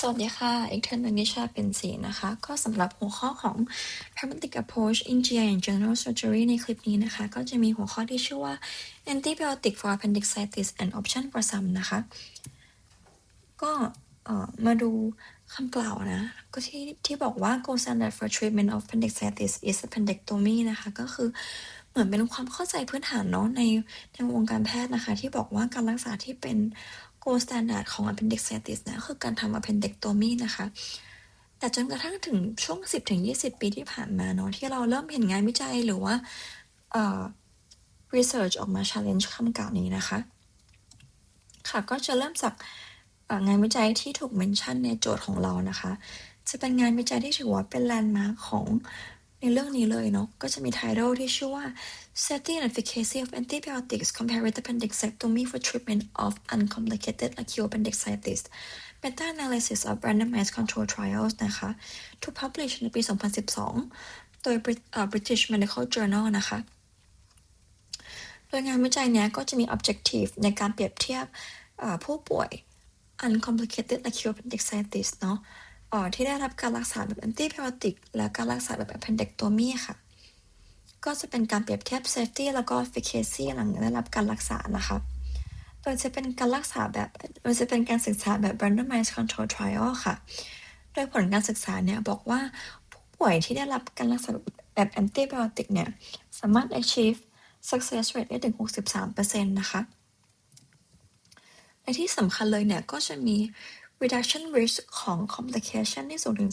สวัสดีค่ะอีกท่านหนึ่งนิชาเป็นสีนะคะ ก็สำหรับหัวข้อของ pragmatic approach in GI and general surgery ในคลิปนี้นะคะ ก็จะมีหัวข้อที่ชื่อว่า antibiotic for appendicitis and option for some นะคะ ก็มาดูคำกล่าวนะ ก็ที่ที่บอกว่า gold standard for treatment of appendicitis is appendectomy นะคะ ก็คือเหมือนเป็นความเข้าใจพื้นฐานเนาะในในวงการแพทย์นะคะ ที่บอกว่าการรักษาที่เป็น gold standard ของ appendicitis นะคือการทำ appendectomy นะคะ แต่จนกระทั่งถึงช่วง 10-20 ปีที่ผ่านมาเนาะที่เราเริ่มเห็นงานวิจัยหรือว่า research ออกมา challenge คำกล่าวนี้นะคะ ค่ะก็จะเริ่มจากงานวิจัยที่ถูกเมนชั่นในโจทย์ของเรานะคะ จะเป็นงานวิจัยที่ถือว่าเป็นแลนด์มาร์คของ ในเรื่องนี้เลยเนาะก็จะมี title ที่ชื่อว่า Safety and Efficacy of Antibiotics Compared with appendicectomy for Treatment of Uncomplicated Acute Appendicitis Meta-analysis of randomized control trials นะคะ to publish ในปี 2012 โดย British Medical Journal นะคะโดยงานวิจัยนี้ก็จะมี objective ในการเปรียบเทียบผู้ป่วย uncomplicated acute appendicitis เนาะ ออที่ได้รับการรักษาแบบแอนติไบโอติกและการรักษาแบบ appendectomy ค่ะ ก็จะเป็นการเปรียบเทียบ safety แล้วก็ efficacy หลังได้รับการรักษานะคะโดยจะเป็นการรักษาแบบโดยจะเป็นการศึกษาแบบ randomized control trial ค่ะ โดยผลการศึกษาเนี่ยบอกว่าผู้ป่วยที่ได้รับการรักษาแบบแอนติไบโอติกเนี่ยสามารถ achieve success rate ได้ถึง 63%นะคะและที่สำคัญเลยเนี่ยก็จะมี reduction risk ของ complication ที่สูงถึง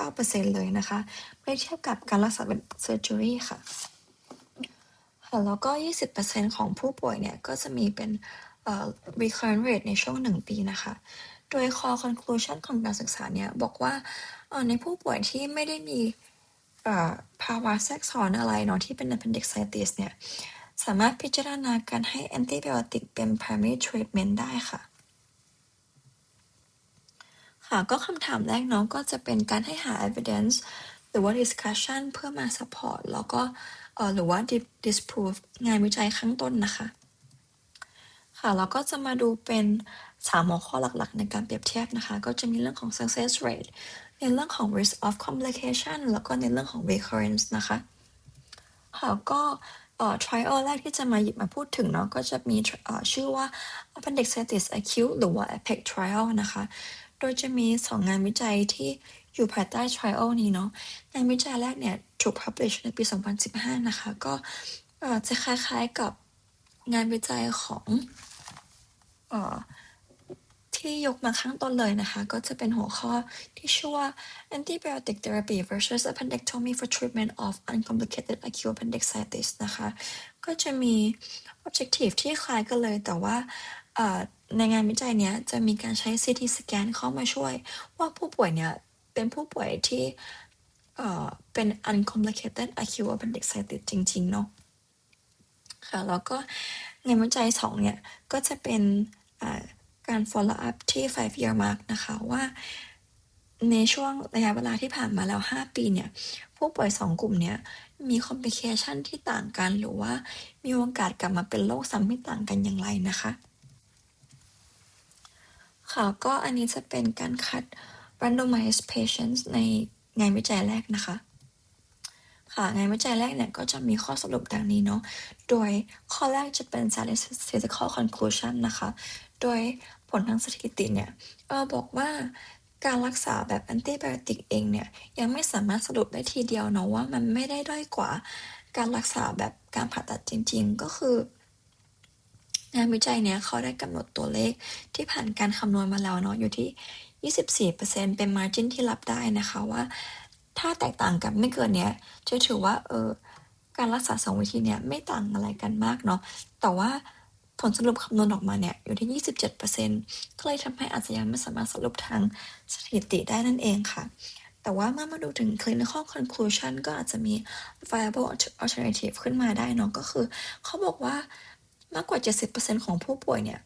39%เลยนะคะเมื่อเทียบกับการรักษาแบบ surgery ค่ะ แล้วก็ 20%ของผู้ป่วยเนี่ย ก็จะมีเป็น recurrent rate ในช่วง 1 ปีนะคะ โดย core conclusion ของการศึกษาเนี่ย บอกว่าในผู้ป่วยที่ไม่ได้มีภาวะแทรกซ้อนอะไรเนาะที่เป็น appendicitis เนี่ย สามารถพิจารณาการให้แอนติไบโอติกเป็น primary treatment ได้ค่ะ ค่ะก็คำถามแรกเนาะก็จะเป็นการให้หา evidence หรือว่า discussion เพื่อมา support แล้วก็หรือว่า disprove งานวิจัยข้างต้นนะคะ ค่ะแล้วก็จะมาดูเป็นสามหัวข้อหลักๆ ในการเปรียบเทียบนะคะ ก็จะมีเรื่องของ success rate ในเรื่องของ risk of complication แล้วก็ในเรื่องของ recurrence นะคะ ค่ะก็เอ่อ trial แรกที่จะมาหยิบมาพูดถึงเนาะก็จะมีชื่อว่า appendicitis acute หรือว่า APEC trial นะคะ โดยจะมีสองงานวิจัยที่อยู่ภายใต้ trial นี้เนาะงานวิจัยแรกเนี่ย ถูก publish ในปี 2015 นะคะ ก็จะคล้ายๆกับงานวิจัยของอที่ยกมาข้างต้นเลยนะคะ ก็จะเป็นหัวข้อที่ชื่อว่า antibiotic therapy versus appendectomy for treatment of uncomplicated acute appendicitis นะคะ ก็จะมี objective ที่คล้ายกันเลยแต่ว่า ในงานวิจัยเนี้ยจะมีการใช้ CT scan เข้ามาช่วย ว่าผู้ป่วยเนี่ยเป็นผู้ป่วยที่เป็น uncomplicated acute appendicitis จริง ๆ เนาะค่ะ แล้วก็งานวิจัยสองเนี่ย ก็จะเป็นการ follow up ที่ five year mark นะคะว่าในช่วงระยะเวลาที่ผ่านมาแล้ว 5 ปีเนี่ย ผู้ป่วย 2 กลุ่มเนี้ยมี complication ที่ต่างกัน หรือว่ามีโอกาสกลับมาเป็นโรคซ้ำที่ต่างกันอย่างไรนะคะ ค่ะ ก็อันนี้จะเป็นการคัด randomized patients ในงานวิจัยแรกนะคะ ค่ะ งานวิจัยแรกเนี่ยก็จะมีข้อสรุปดังนี้เนาะ โดยข้อแรกจะเป็น statistical conclusion นะคะ โดยผลทางสถิติเนี่ยเออบอกว่าการรักษาแบบแอนติไบโอติกเองเนี่ย ยังไม่สามารถสรุปได้ทีเดียวเนาะว่ามันไม่ได้ด้อยกว่าการรักษาแบบการผ่าตัดจริง ๆ ก็คือ งานวิจัยเนี่ยเขาได้กำหนดตัวเลขที่ผ่านการคำนวณมาแล้วเนาะอยู่ที่ 24%เป็นมาร์จินที่รับได้นะคะว่า ถ้าแตกต่างกับไม่เกินเนี้ยจะถือว่าเออการรักษาสองวิธีเนี่ยไม่ต่างอะไรกันมากเนาะแต่ว่าผลสรุปคำนวณออกมาเนี่ยอยู่ที่ 27%ก็เลยทำให้อาจจะยังไม่สามารถสรุปทางสถิติได้นั่นเองค่ะ แต่ว่าเมื่อมาดูถึง clinical conclusion ก็อาจจะมี viable alternative ขึ้นมาได้เนาะก็คือ เขาบอกว่า มากกว่า 70%ของผู้ป่วยเนี่ย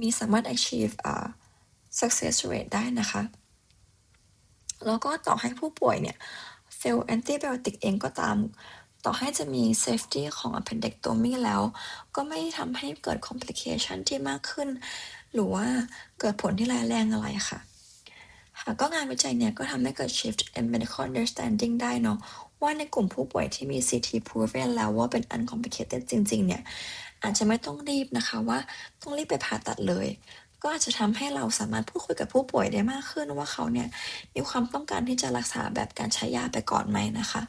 มีสามารถ achieve uh, success rate ได้นะคะ แล้วก็ต่อให้ผู้ป่วยเนี่ย fail antibiotic เองก็ตาม ต่อให้จะมี safety ของ appendectomy แล้ว ก็ไม่ทำให้เกิด complication ที่มากขึ้น หรือว่าเกิดผลที่ร้ายแรงอะไรค่ะ ค่ะก็งานวิจัยเนี่ย ก็ทำให้เกิด shift in medical understanding ได้เนาะว่าในกลุ่มผู้ป่วยที่มี CT proven แล้วว่าเป็น uncomplicated จริง ๆ เนี่ย อาจจะไม่ต้องรีบนะคะว่าต้องรีบไปผ่าตัดเลย ก็อาจจะทำให้เราสามารถพูดคุยกับผู้ป่วยได้มากขึ้นว่าเขาเนี่ยมีความต้องการที่จะรักษาแบบการใช้ยาไปก่อนไหมนะคะ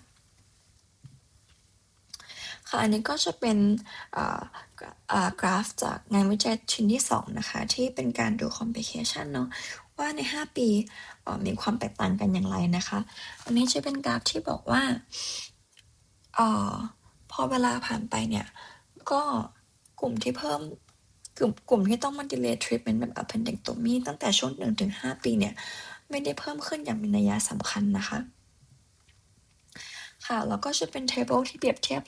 ค่ะอันนี้ก็จะเป็นกราฟจากงานวิจัยชิ้นที่ 2 นะคะ ที่เป็นการดู complication เนาะว่าใน 5 ปีมีความแตกต่างกันอย่างไรนะคะ อันนี้จะเป็นกราฟที่บอกว่าออพอเวลาผ่านไปเนี่ย ก็ กลุ่มที่เพิ่มกลุ่มกลุ่มที่ต้องมา delay treatment แบบ appendectomy ตั้งแต่ช่วง 1-5 ปีเนี่ยไม่ได้เพิ่มขึ้นอย่างมีนัยสำคัญนะคะ ค่ะ แล้วก็จะเป็น table ที่เปรียบเทียบ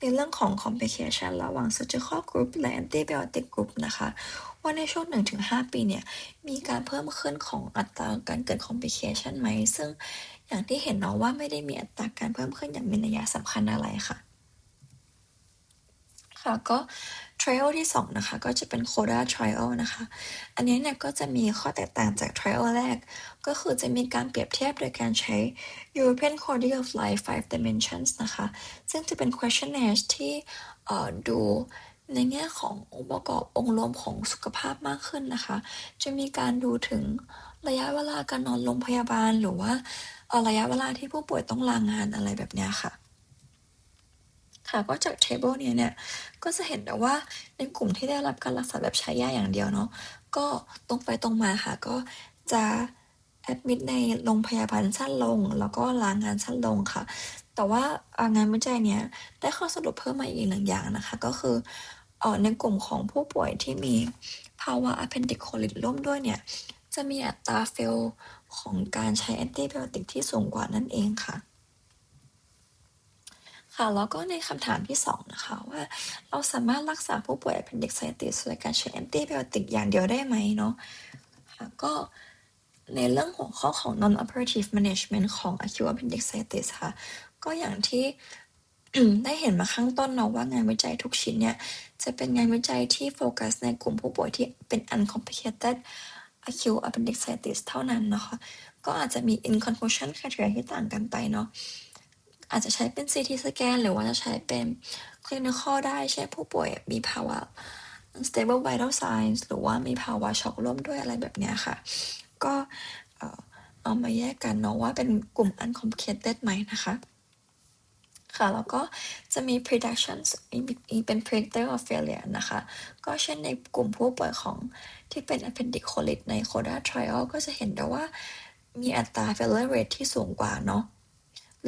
ในเรื่องของ complication ระหว่าง surgical group และ antibiotic group นะคะ ว่าในช่วง 1-5 ปีเนี่ย มีการเพิ่มขึ้นของอัตราการเกิด complication ไหม ซึ่งอย่างที่เห็นเนาะว่าไม่ได้มีอัตราการเพิ่มขึ้นอย่างมีนัยสำคัญอะไรค่ะ ค่ะก็ trial ที่2นะคะ ก็จะเป็น CODA trial นะคะ อันนี้เนี่ยก็จะมีข้อแตกต่างจาก trial แรก ก็คือจะมีการเปรียบเทียบโดยการใช้ European Quality of Life 5 Dimensions นะคะ ซึ่งจะเป็น questionnaire ที่ดูในแง่ขององค์ประกอบองค์รวมของสุขภาพมากขึ้นนะคะ จะมีการดูถึงระยะเวลาการนอนโรงพยาบาลหรือว่าระยะเวลาที่ผู้ป่วยต้องลางงานอะไรแบบนี้ค่ะ ค่ะก็จาก table นี้เนี่ยก็จะเห็นได้ว่าในกลุ่มที่ได้รับการรักษาแบบใช้ยาอย่างเดียวเนาะก็ตรงไปตรงมาค่ะก็จะแอดมิดในโรงพยาบาลสั้นลง แล้วก็ลางานสั้นลงค่ะ แต่ว่างานวิจัยเนี้ยได้ข้อสรุปเพิ่มมาอีกหนึ่งอย่างนะคะ ก็คืออในกลุ่มของผู้ป่วยที่มีภาวะ appendiculitis ร่วมด้วยเนี่ยจะมีอัตราเฟลของการใช้แอนติไบโอติกที่สูงกว่านั่นเองค่ะ ค่ะ แล้วก็ในคำถามที่ 2 นะคะว่า เราสามารถรักษาผู้ป่วย appendicitis โดยการใช้แอนติไบโอติกอย่างเดียวได้ไหมเนาะค่ะก็ในเรื่องหัวข้อของ non operative management ของ acute appendicitis ค่ะ ก็อย่างที่ได้เห็นมาข้างต้นเนาะว่างานวิจัยทุกชิ้นเนี่ย จะเป็นงานวิจัยที่โฟกัสในกลุ่มผู้ป่วยที่เป็น uncomplicated acute appendicitis เท่านั้นนะคะ ก็อาจจะมี inclusion criteria ที่ต่างกันไปเนาะ อาจจะใช้เป็น CT สแกนหรือว่าจะใช้เป็น clinical ได้ใช่ผู้ป่วยมีภาวะ stable vital signs หรือว่ามีภาวะช็อกร่วมด้วยอะไรแบบนี้ค่ะ ก็เอามาแยกกันเนาะว่าเป็นกลุ่ม uncomplicated ไหมนะคะ ค่ะ แล้วก็จะมี predictions เป็น predictor of failure นะคะ ก็เช่นในกลุ่มผู้ป่วยของที่เป็น appendiculitis ใน CODA trial ก็จะเห็นได้ว่ามีอัตรา failure rate ที่สูงกว่าเนาะ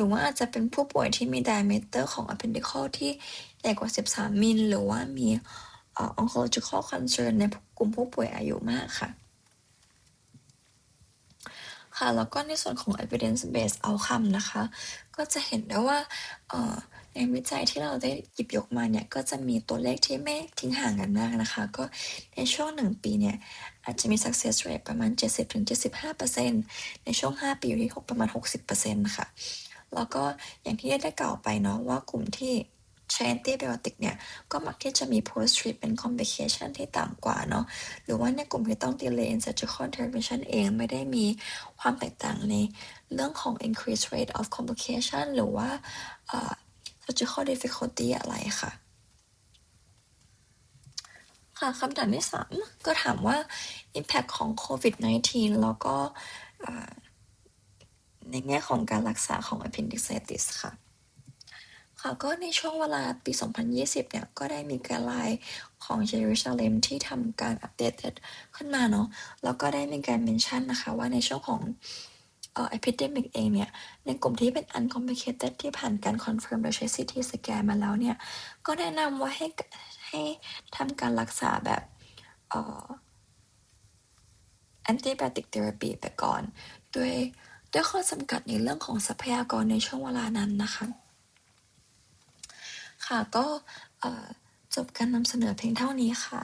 รือว่าอาจจะเป็นผู้ป่วยที่มี diameter ของ appendicle ที่ใหญ่กว่า 13 มิล หรือว่ามี oncological concern ในกลุ่มผู้ป่วยอายุมากค่ะ ค่ะ แล้วก็ในส่วนของ evidence based outcome นะคะ ก็จะเห็นได้ว่าในวิจัยที่เราได้หยิบยกมาเนี่ย ก็จะมีตัวเลขที่ไม่ทิ้งห่างกันมากนะคะ ก็ในช่วง 1 ปีเนี่ย อาจจะมี success rate ประมาณ 70-75%ในช่วง 5 ปีอยู่ที่ประมาณ 60%ค่ะ แล้วก็อย่างที่ได้กล่าวไปเนาะว่ากลุ่มที่ใช้แอนติไบโอติกเนี่ย ก็มักที่จะมี post treatment complication ที่ต่ำกว่าเนาะหรือว่าในกลุ่มที่ต้อง delay surgical intervention เองไม่ได้มีความแตกต่างในเรื่องของ increase rate of complication หรือว่า surgical difficulty อะไรค่ะค่ะคำถามที่สามก็ถามว่า impact ของ covid 19 แล้วก็ ในแง่ของการรักษาของ appendicitis ค่ะค่ะก็ในช่วงเวลาปี 2020 เนี่ย ก็ได้มีการไลน์ของเยรูซาเล็มที่ทำการอัปเดตขึ้นมาเนาะ แล้วก็ได้มีการเมนชั่นนะคะว่าในช่วงของเอ่อ epidemic เองเนี่ย ในกลุ่มที่เป็น uncomplicated ที่ผ่านการ confirm โดยใช้ CT สแกนมาแล้วเนี่ย ก็แนะนำว่าให้ให้ทำการรักษาแบบเอ่อ antibiotic therapy ไปก่อน ด้วย ด้วยข้อจำกัดในเรื่องของทรัพยากรในช่วงเวลานั้นนะคะ ค่ะก็จบการนำเสนอเพียงเท่านี้ค่ะ